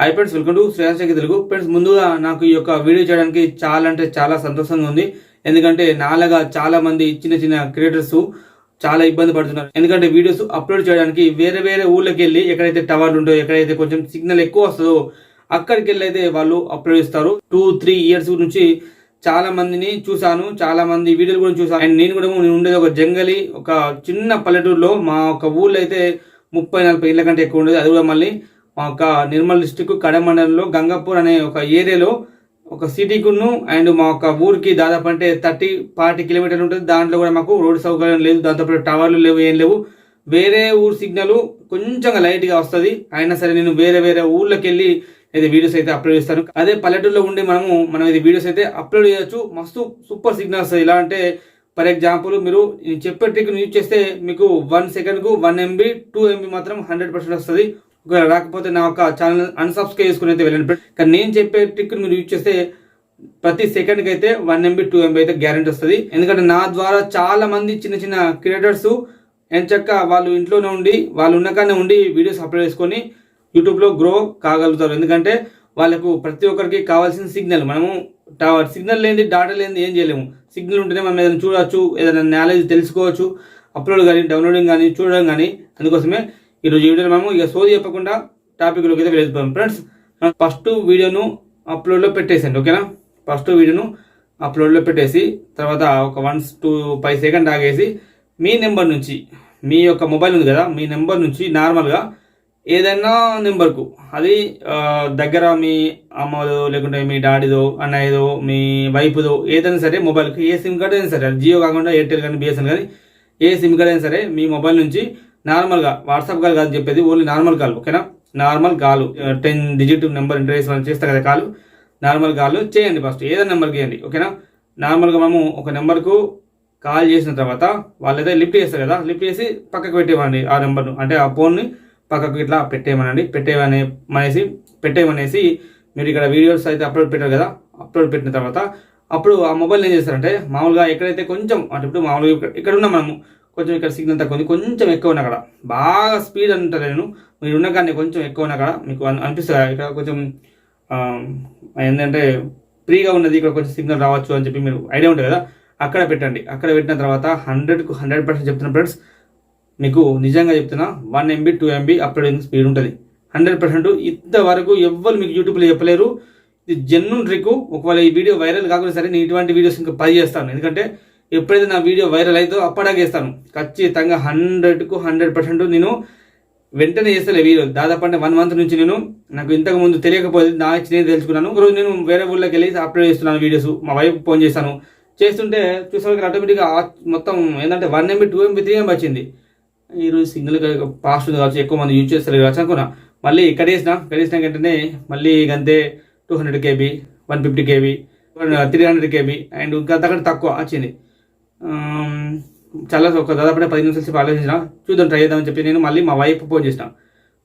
High friends welcome to శ్రేయాశకి Telugu friends ముందుగా నాకు ఈ యొక్క వీడియో చేయడానికి చాలా అంటే చాలా సంతోషంగా ఉంది. ఎందుకంటే నాలాగా చాలా మంది చిన్న చిన్న క్రియేటర్స్ చాలా ఇబ్బంది పడుతున్నారు. ఎందుకంటే వీడియోస్ అప్లోడ్ చేయడానికి వేరే వేరే ఊళ్ళకి వెళ్ళి ఎక్కడైతే టవర్లు ఉంటాయో ఎక్కడైతే కొంచెం సిగ్నల్ ఎక్కువ వస్తుందో అక్కడికి వెళ్ళి అయితే వాళ్ళు అప్లోడ్ చేస్తారు. టూ త్రీ ఇయర్స్ నుంచి చాలా మందిని చూశాను చాలా మంది వీడియోలు కూడా చూసాను అండ్ నేను కూడా నేను ఉండేది ఒక జంగలి ఒక చిన్న పల్లెటూరులో. మా ఒక ఊళ్ళో అయితే ముప్పై నలభై ఇళ్ళ కంటే ఎక్కువ ఉండేది. అది కూడా మళ్ళీ మా నిర్మల్ డిస్టిక్ కడమండలంలో గంగాపూర్ అనే ఒక ఏరియాలో ఒక సిటీకును అండ్ మా యొక్క ఊరికి దాదాపు అంటే థర్టీ ఫార్టీ కిలోమీటర్లు ఉంటుంది. దాంట్లో కూడా మాకు రోడ్ సౌకర్యం లేదు. దాంతోపాటు టవర్లు లేవు ఏం లేవు. వేరే ఊరు సిగ్నల్ కొంచెం లైట్గా వస్తుంది. అయినా సరే నేను వేరే వేరే ఊర్లోకి వెళ్ళి అయితే వీడియోస్ అయితే అప్లోడ్ చేస్తాను. అదే పల్లెటూరులో ఉండి మనము మనం ఇది వీడియోస్ అయితే అప్లోడ్ చేయొచ్చు. మస్తు సూపర్ సిగ్నల్ వస్తుంది. ఎలా అంటే ఫర్ ఎగ్జాంపుల్ మీరు చెప్పే ట్రిక్ యూజ్ చేస్తే మీకు వన్ సెకండ్కు వన్ ఎంబీ టూ ఎంబీ మాత్రం హండ్రెడ్ పర్సెంట్ వస్తుంది. రాకపోతే నా ఒక ఛానల్ అన్సబ్స్క్రైబ్ చేసుకుని అయితే వెళ్ళండి కానీ నేను చెప్పే ట్రిక్ మీరు యూజ్ చేస్తే ప్రతి సెకండ్కి అయితే వన్ ఎంబీ టూ ఎంబీ అయితే గ్యారెంటీ వస్తుంది. ఎందుకంటే నా ద్వారా చాలా మంది చిన్న చిన్న క్రియేటర్స్ ఎంచక్క వాళ్ళు ఇంట్లోనే ఉండి వాళ్ళు ఉన్నకానే ఉండి వీడియోస్ అప్లోడ్ చేసుకొని యూట్యూబ్లో గ్రో కాగలుగుతారు. ఎందుకంటే వాళ్ళకు ప్రతి ఒక్కరికి కావాల్సిన సిగ్నల్ మనము టవర్ సిగ్నల్ లేని డాటా లేని ఏం చేయలేము. సిగ్నల్ ఉంటేనే మనం ఏదైనా చూడవచ్చు ఏదైనా నాలెడ్జ్ తెలుసుకోవచ్చు అప్లోడ్ కానీ డౌన్లోడింగ్ కానీ చూడడం కానీ అందుకోసమే ఈరోజు వీడియోలో మేము ఇక సోది చెప్పకుండా టాపిక్లోకి అయితే వెళ్ళిపోయాం ఫ్రెండ్స్ ఫస్ట్ వీడియోను అప్లోడ్లో పెట్టేసండి ఓకేనా ఫస్ట్ వీడియోను అప్లోడ్లో పెట్టేసి తర్వాత ఒక వన్ టూ ఫైవ్ సెకండ్ ఆగేసి మీ నెంబర్ నుంచి మీ యొక్క మొబైల్ ఉంది కదా మీ నెంబర్ నుంచి నార్మల్గా ఏదైనా నెంబర్కు అది దగ్గర మీ అమ్మదో లేకుంటే మీ డాడీదో అన్నయ్యదో మీ వైఫ్దో ఏదైనా సరే మొబైల్కి ఏ సిమ్ కార్డ్ అయినా సరే జియో కాకుండా ఎయిర్టెల్ కానీ బిఎస్ఎన్ కానీ ఏ సిమ్ కార్డ్ అయినా సరే మీ మొబైల్ నుంచి నార్మల్గా వాట్సాప్ కాల్ కాదు చెప్పేది ఓన్లీ నార్మల్ కాల్ ఓకేనా? Normal call ten digit number interviews మనం చేస్తాం కదా కాల్ నార్మల్ కాల్ చేయండి ఫస్ట్ ఏదైనా నెంబర్కి చేయండి ఓకేనా? నార్మల్గా మనము ఒక నెంబర్కు కాల్ చేసిన తర్వాత వాళ్ళైతే లిఫ్ట్ చేస్తారు కదా లిఫ్ట్ చేసి పక్కకు పెట్టేయమండి ఆ నెంబర్ను అంటే ఆ ఫోన్ని పక్కకు ఇట్లా పెట్టేయమనండి పెట్టేయమనే అనేసి పెట్టేయమనేసి మీరు ఇక్కడ వీడియోస్ అయితే అప్లోడ్ పెట్టారు కదా అప్లోడ్ పెట్టిన తర్వాత అప్పుడు ఆ మొబైల్ ఏం చేస్తారంటే మామూలుగా ఎక్కడైతే కొంచెం అంటే ఇప్పుడు మామూలుగా ఇక్కడ- ఇక్కడ ఉన్నాం మనము కొంచెం ఇక్కడ సిగ్నల్ తక్కువ ఉంది. కొంచెం ఎక్కువ ఉన్న అక్కడ బాగా స్పీడ్ అంటారు నేను. మీరు ఉన్న కానీ కొంచెం ఎక్కువ ఉన్న అక్కడ మీకు అనిపిస్తుంది? ఇక్కడ కొంచెం ఏంటంటే ఫ్రీగా ఉన్నది ఇక్కడ కొంచెం సిగ్నల్ రావచ్చు అని చెప్పి మీరు ఐడియా ఉంటుంది కదా? అక్కడ పెట్టండి. అక్కడ పెట్టిన తర్వాత హండ్రెడ్కు హండ్రెడ్ పర్సెంట్ చెప్తున్నా ఫ్రెండ్స్. మీకు నిజంగా చెప్తున్నా one MB two MB uploading speed ఉంటుంది. హండ్రెడ్ పర్సెంట్ ఇంతవరకు ఎవ్వరు మీకు యూట్యూబ్లో చెప్పలేరు. ఇది జెన్యున్ ట్రిక్ ఒకవేళ ఈ వీడియో వైరల్ కాకుండా సరే నేను ఇటువంటి వీడియోస్ ఇంకా పది చేస్తాను. ఎందుకంటే ఎప్పుడైతే నా వీడియో వైరల్ అవుతుందో అప్పడాగేస్తాను ఖచ్చితంగా హండ్రెడ్కు హండ్రెడ్ పర్సెంట్ నేను వెంటనే చేస్తలే వీడియో. దాదాపు అంటే వన్ మంత్ నుంచి నేను నాకు ఇంతకు ముందు తెలియకపోతే నా ఇచ్చి నేను తెలుసుకున్నాను. ఒకరోజు నేను వేరే ఊళ్ళోకి వెళ్ళి అప్లోడ్ చేస్తున్నాను వీడియోస్ మా వైఫ్ ఫోన్ చేశాను. చేస్తుంటే చూసేవాళ్ళకి ఆటోమేటిక్గా మొత్తం ఏంటంటే one MB two MB three MB వచ్చింది. ఈరోజు సింగిల్ ఫాస్ట్ ఉంది కావచ్చు ఎక్కువ మంది యూజ్ చేస్తారు కావచ్చు అనుకున్నా. మళ్ళీ ఇక్కడ వేసిన ఇక్కడ వేసినాక వెంటనే మళ్ళీ అంతే two hundred KB one fifty KB three hundred KB and ఇంకా అంతకంటే తక్కువ వచ్చింది. చాలా ఒక దాదాపు పది నిమిషాల సేపు ఆలోచించిన చూద్దాం ట్రై చేద్దామని చెప్పి నేను మళ్ళీ మా వైఫ్ ఫోన్ చేసిన.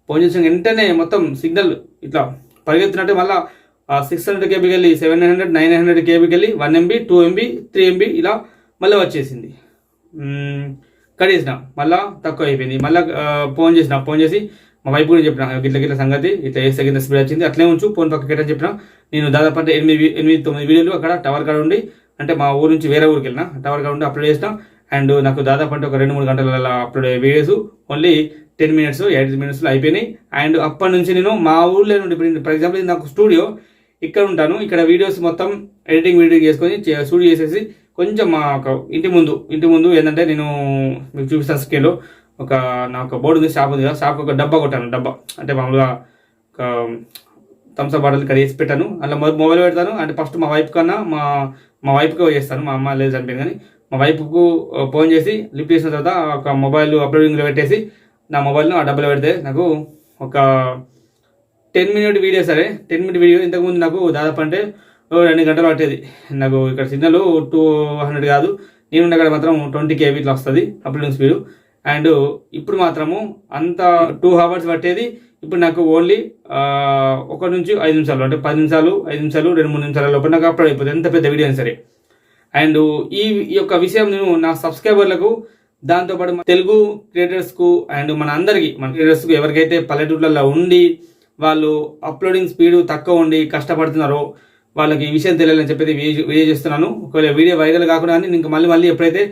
ఫోన్ చేసిన వెంటనే మొత్తం సిగ్నల్ ఇట్లా పరిగెత్తినట్టే మళ్ళీ సిక్స్ హండ్రెడ్ కేబీకి వెళ్ళి సెవెన్ హండ్రెడ్ నైన్ హండ్రెడ్ కేబీకి వెళ్ళి one MB two MB three MB ఇలా మళ్ళీ వచ్చేసింది. మ్మ్, మళ్ళీ తక్కువ అయిపోయింది. మళ్ళీ ఫోన్ చేసిన. ఫోన్ చేసి మా వైపు కూడా చెప్పిన ఇట్లా గిట్ల సంగతి ఇట్లా వేస్తే కింద స్పీడ్ వచ్చింది అట్లే ఉంచు ఫోన్ పక్క పెట్టని చెప్పిన. నేను దాదాపు అంటే ఎనిమిది ఎనిమిది తొమ్మిది వీడియోలు అక్కడ టవర్ కాడ ఉండి అంటే మా ఊరు నుంచి వేరే ఊరికి వెళ్ళిన టవర్ కాడ అప్లోడ్ చేసిన అండ్ నాకు దాదాపు అంటే ఒక రెండు మూడు గంటల upload videos only ten minutes eight మినిట్స్లో అయిపోయినాయి. అండ్ అప్పటి నుంచి నేను మా ఊళ్ళో నుండి ఫర్ ఎగ్జాంపుల్ ఇది నాకు స్టూడియో ఇక్కడ ఉంటాను. ఇక్కడ వీడియోస్ మొత్తం ఎడిటింగ్ వీడియో చేసుకొని స్టూడియో చేసేసి కొంచెం మా ఒక ఇంటి ముందు ఇంటి ముందు ఏంటంటే నేను మీకు చూపిస్తాను స్కేలో ఒక నా ఒక బోర్డు ఉంది షాప్ ఉంది కదా షాప్ ఒక డబ్బా కొట్టాను డబ్బా. అంటే మామూలుగా ఒక థమ్స్ అప్ బాటిల్ ఇక్కడ వేసి పెట్టాను. అలా మొబైల్ పెడతాను. అంటే ఫస్ట్ మా వైఫ్ కన్నా మా మా వైఫ్కి చేస్తాను మా అమ్మ లేదు చనిపోయింది కానీ మా వైఫ్కు ఫోన్ చేసి లిఫ్ట్ చేసిన తర్వాత ఒక మొబైల్ అప్లోడింగ్లో పెట్టేసి నా మొబైల్ను ఆ డబ్బులు పెడితే నాకు ఒక టెన్ మినిట్ వీడియో సరే టెన్ మినిట్ వీడియో. ఇంతకుముందు నాకు దాదాపు అంటే రెండు గంటలు పట్టేది. నాకు ఇక్కడ సిగ్నల్ టూ హండ్రెడ్ కాదు. నేను ఉన్న మాత్రం ట్వంటీ కేబీ ఇట్లా వస్తుంది అప్లోడింగ్ స్పీడ్. అండ్ ఇప్పుడు మాత్రము అంత టూ అవర్స్ పట్టేది ఇప్పుడు నాకు ఓన్లీ ఒక నుంచి ఐదు నిమిషాలు అంటే పది నిమిషాలు ఐదు నిమిషాలు రెండు మూడు నిమిషాల లోపల నాకు అప్లోడ్ అయిపోతుంది ఎంత పెద్ద వీడియో అయినా సరే. అండ్ ఈ ఈ యొక్క విషయం నేను నా సబ్స్క్రైబర్లకు దాంతోపాటు తెలుగు క్రియేటర్స్కు అండ్ మన అందరికీ మన క్రియేటర్స్కు ఎవరికైతే పల్లెటూర్లలో ఉండి వాళ్ళు అప్లోడింగ్ స్పీడ్ తక్కువ ఉండి కష్టపడుతున్నారో వాళ్ళకి ఈ విషయం తెలియాలని చెప్పేది వీడియో చేస్తున్నాను ఒకవేళ వీడియో వైరల్ కాకుండా కానీ ఇంకా మళ్ళీ మళ్ళీ ఎప్పుడైతే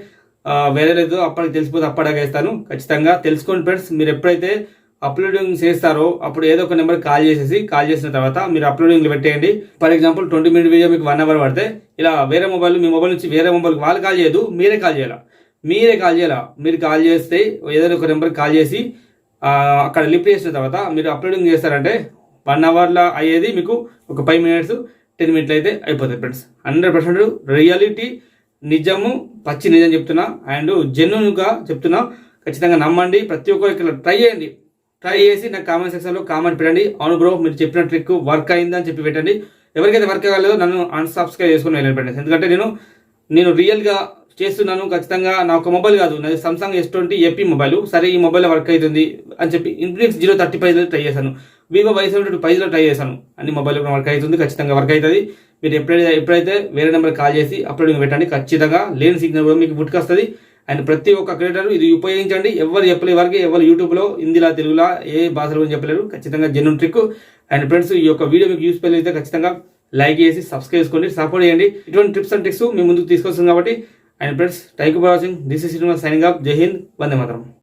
వేరే వైరల్ అవుతుందో అప్పటికి తెలిసిపోతే అప్పటికి వేస్తాను. ఖచ్చితంగా తెలుసుకోండి ఫ్రెండ్స్ మీరు ఎప్పుడైతే అప్లోడింగ్ చేస్తారో అప్పుడు ఏదో ఒక నెంబర్ కాల్ చేసేసి కాల్ చేసిన తర్వాత మీరు అప్లోడింగ్ పెట్టేయండి. For example twenty minute video మీకు వన్ అవర్ పడితే ఇలా వేరే మొబైల్ మీ మొబైల్ నుంచి వేరే మొబైల్కి వాళ్ళు కాల్ చేయదు మీరే కాల్ చేయాలా? మీరే కాల్ చేయాలా? మీరు కాల్ చేస్తే ఏదైనా ఒక నెంబర్కి కాల్ చేసి అక్కడ లిఫ్ట్ చేసిన తర్వాత మీరు అప్లోడింగ్ చేస్తారంటే వన్ అవర్లో అయ్యేది మీకు ఒక ఫైవ్ మినిట్స్ టెన్ మినిట్లు అయితే అయిపోతుంది ఫ్రెండ్స్ హండ్రెడ్ పర్సెంట్ రియాలిటీ నిజము పచ్చి నిజం చెప్తున్నా అండ్ జెన్యున్గా చెప్తున్నా ఖచ్చితంగా నమ్మండి. ప్రతి ఒక్కరు ఇక్కడ ట్రై చేయండి. ట్రై చేసి నాకు కామెంట్ సెక్షన్లో కామెంట్ పెట్టండి. అవును బ్రో మీరు చెప్పిన ట్రిక్ వర్క్ అయిందని చెప్పి పెట్టండి. ఎవరికైతే వర్క్ అవ్వలేదో నన్ను అన్సబ్స్క్రైబ్ చేసుకుని వెళ్ళండి ఫ్రెండ్స్ ఎందుకంటే నేను నేను రియల్గా చేస్తున్నాను ఖచ్చితంగా. నా ఒక మొబైల్ కాదు. నాది Samsung S twenty AP mobile సరే ఈ మొబైల్ వర్క్ అవుతుంది అని చెప్పి ఇన్ఫినిక్స్ జీరో థర్టీ ఫైవ్లో ట్రై చేశాను. వివో వై సెవెంటీ టూ ఫైవ్లో ట్రై చేశాను. అన్ని మొబైల్ వర్క్ అవుతుంది. ఖచ్చితంగా వర్క్ అవుతుంది. మీరు ఎప్పుడైతే ఎప్పుడైతే వేరే నెంబర్ కాల్ చేసి అప్లోడింగ్ పెట్టండి ఖచ్చితంగా లేని సిగ్నల్ కూడా మీకు పుట్టుకొస్తుంది. అండ్ ప్రతి ఒక్క క్రియేటర్ ఇది ఉపయోగించండి. ఎవరు చెప్పలే వారికి ఎవరు యూట్యూబ్లో హిందీలా తెలుగులో ఏ భాషలో చెప్పలేరు. ఖచ్చితంగా జెన్యున్ ట్రిక్ అండ్ ఫ్రెండ్స్ ఈ యొక్క వీడియో మీకు యూస్ఫుల్ అయితే ఖచ్చితంగా లైక్ చేసి సబ్స్క్రైబ్ చేసుకోండి సపోర్ట్ చేయండి. ఇటువంటి టిప్స్ అండ్ ట్రిక్స్ మీ ముందుకు తీసుకొస్తుంది కాబట్టి. And friends thank you for watching this is signing up జై హింద్ వందే మాత్రం